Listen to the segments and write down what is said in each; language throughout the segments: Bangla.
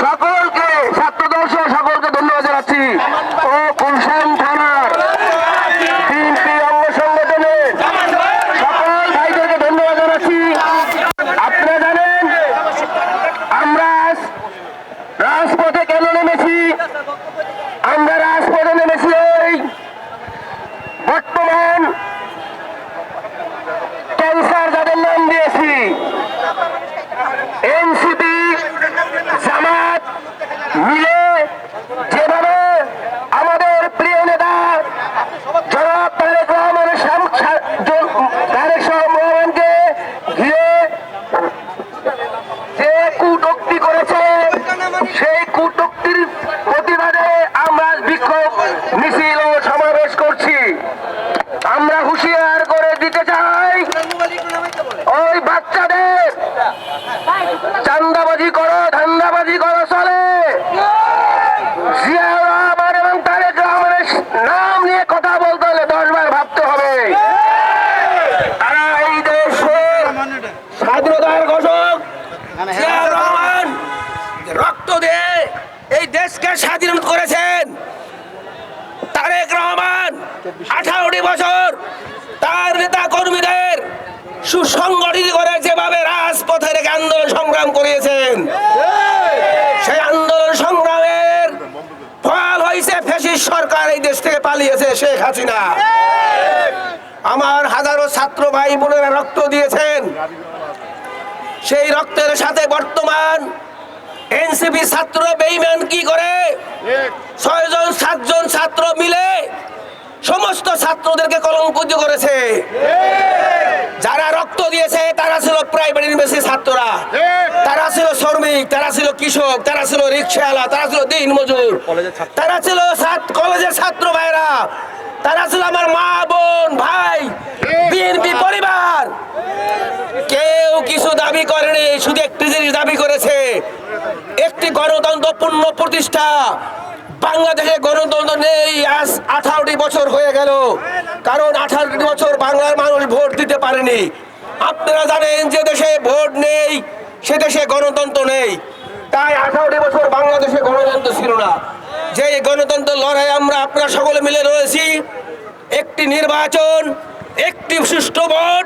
সকলকে চান্দাবাজি করো, ধান্দাবাজি করো চলে। স্বাধীনতার রহমান, রক্ত দিয়ে এই দেশকে স্বাধীন করেছেন। তারেক রহমান, আঠারোটি বছর তার নেতা কর্মীদের সুসংগঠিত করে যেভাবে রাজপথের আন্দোলন সংগ্রাম করিয়েছেন, সেই আন্দোলন সংগ্রামের ফল হয়েছে ফেসিস সরকার এই দেশ থেকে পালিয়েছে শেখ হাসিনা। আমার হাজারো ছাত্র ভাই বোনেরা রক্ত দিয়েছেন। সেই রক্তের সাথে বর্তমান এনসিপি ছাত্র বেইমান কি করে? ছয়জন, সাতজন ছাত্র মিলে সমস্ত ছাত্রদেরকে কলঙ্কিত করেছে। যারা রক্ত দিয়েছে, তারা ছিল প্রাইভেট ইউনিভার্সিটি ছাত্ররা। তারা ছিল শ্রমিক, তারা ছিল কৃষক, তারা ছিল রিক্সাওয়ালা তারা ছিল দিন মজুর। তারা ছিল কলেজের ছাত্র ভাইরা তারা ছিল আমার মা, বোন, ভাই বিএনপি পরিবার। কেউ কিছু দাবি করেনি, শুধু একটি জিনিস দাবি করেছে, একটি গণতন্ত্র পূর্ণ প্রতিষ্ঠা। বাংলাদেশে গণতন্ত্র নেই, আজ আঠারোটি বছর হয়ে গেল। কারণ আঠারোটি বছর বাংলার মানুষ ভোট দিতে পারেনি। আপনারা জানেন যে দেশে ভোট নেই, সে দেশে গণতন্ত্র নেই। তাই আঠারোটি বছর বাংলাদেশে গণতন্ত্র ছিল না। যে গণতন্ত্র লড়াই আমরা আপনারা সকলে মিলে রয়েছি, একটি নির্বাচন, একটি সুষ্ঠু ভোট,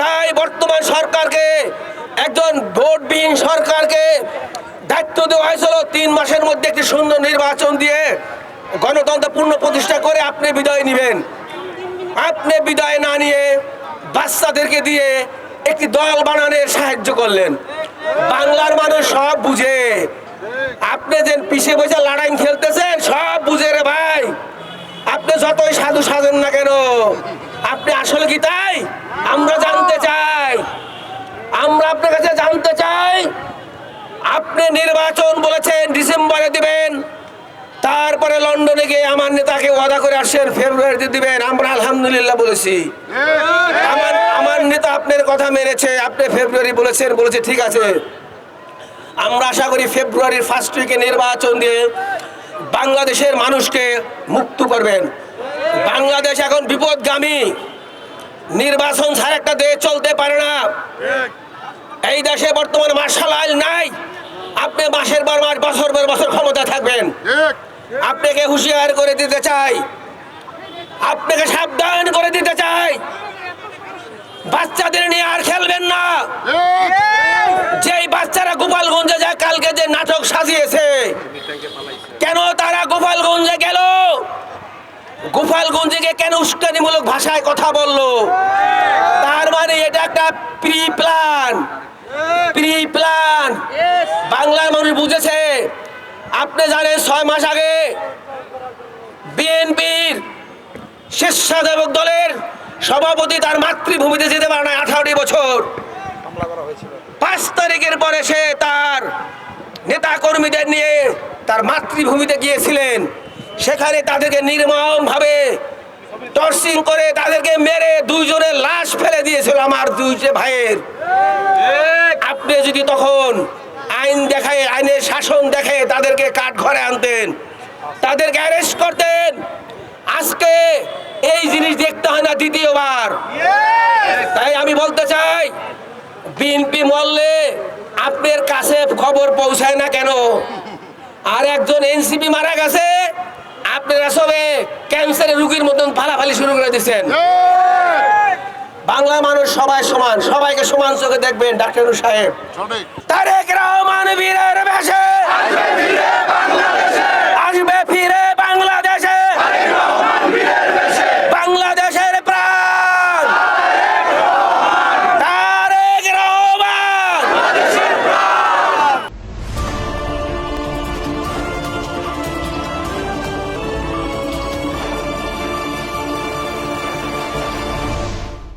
তাই বর্তমান সরকারকে, একজন ভোটবিহীন সরকারকে দায়িত্ব দেওয়া হয়েছিল তিন মাসের মধ্যে একটি সুন্দর নির্বাচন দিয়ে গণতন্ত্র পূর্ণ প্রতিষ্ঠা করে আপনি বিদায় নেবেন। আপনি বিদায় না নিয়ে বাচ্চাদেরকে দিয়ে একটি দল বানানোর সাহায্য করলেন। বাংলার মানুষ সব বুঝে। আপনি যে পিছিয়ে বসে লড়াই খেলতেছেন, সব বুঝে রে ভাই। আপনি যতই সাধু সাজেন না কেন আপনি আসলে কি তাই আমরা জানতে চাই আমরা আপনার কাছে জানতে চাই আপনি নির্বাচন বলেছেন, ডিসেম্বরে দিবেন। তারপরে লন্ডনে গিয়ে আমার নেতাকে ওয়াদা করে আসছেন, ফেব্রুয়ারিতে দিবেন। আমরা আলহামদুলিল্লাহ বলেছি। আমার আমার নেতা আপনার কথা মেনেছে, আপনি ফেব্রুয়ারি বলেছেন, বলেছে, ঠিক আছে। আমরা আশা করি ফেব্রুয়ারির ফার্স্ট উইকে নির্বাচন দিয়ে বাংলাদেশের মানুষকে মুক্ত করবেন। বাংলাদেশ এখন বিপদগামী। নির্বাচন ছাড়া একটা দেশ চলতে পারে না। এই দেশে বর্তমানে মার্শাল আইল নাই। আপনি মাসের পর মাস বছর পর বছর ক্ষমতা থাকবেন। আপনাকে হুঁশিয়ার করে দিতে চাই। আপনাকে সাবধান করে দিতে চাই। বাচ্চাদের নিয়ে আর খেলবেন না। যেই বাচ্চারা গোপালগঞ্জে যায় কালকে যে নাটক সাজিয়েছে কেন তারা গোপালগঞ্জে গেল? গোপালগঞ্জে গিয়ে কেন উস্কানিমূলক ভাষায় কথা বলল? তার মানে এটা একটা প্রি প্ল্যান প্রি প্ল্যান। বাংলার মানুষ বুঝেছে আপনি জানেন ছয় মাস আগে বিএনপির স্বেচ্ছাসেবক দলের সভাপতি তার মাতৃভূমিতে যেতে পারে না আঠারোটি বছর। পাঁচ তারিখের পরে সে তার নেতা কর্মীদের নিয়ে তার মাতৃভূমিতে গিয়েছিলেন। সেখানে তাদেরকে নির্মম ভাবে টর্চিং করে তাদেরকে মেরে দুইজনের লাশ ফেলে দিয়েছিল আমার দুইটে ভাইয়ের। আপনি যদি তখন আইন দেখায় আইনের শাসন দেখে তাদেরকে কাঠ ঘরে আনতেন তাদেরকে অ্যারেস্ট করতেন আজকে এই জিনিস দেখতে হয় না দ্বিতীয়বার। তাই আমি বলতে চাই বিএনপি মরলে আপনার কাছে খবর পৌঁছায় না কেন? আর একজন এনসিপি মারা গেছে আপনারা সবে ক্যান্সারের রুগীর মতন ফালাফালি শুরু করে দিচ্ছেন। বাংলা মানুষ সবাই সমান সবাইকে সমান চোখে দেখবেন ডাক্তার সাহেব। তারেক রহমান বীরের বেশে।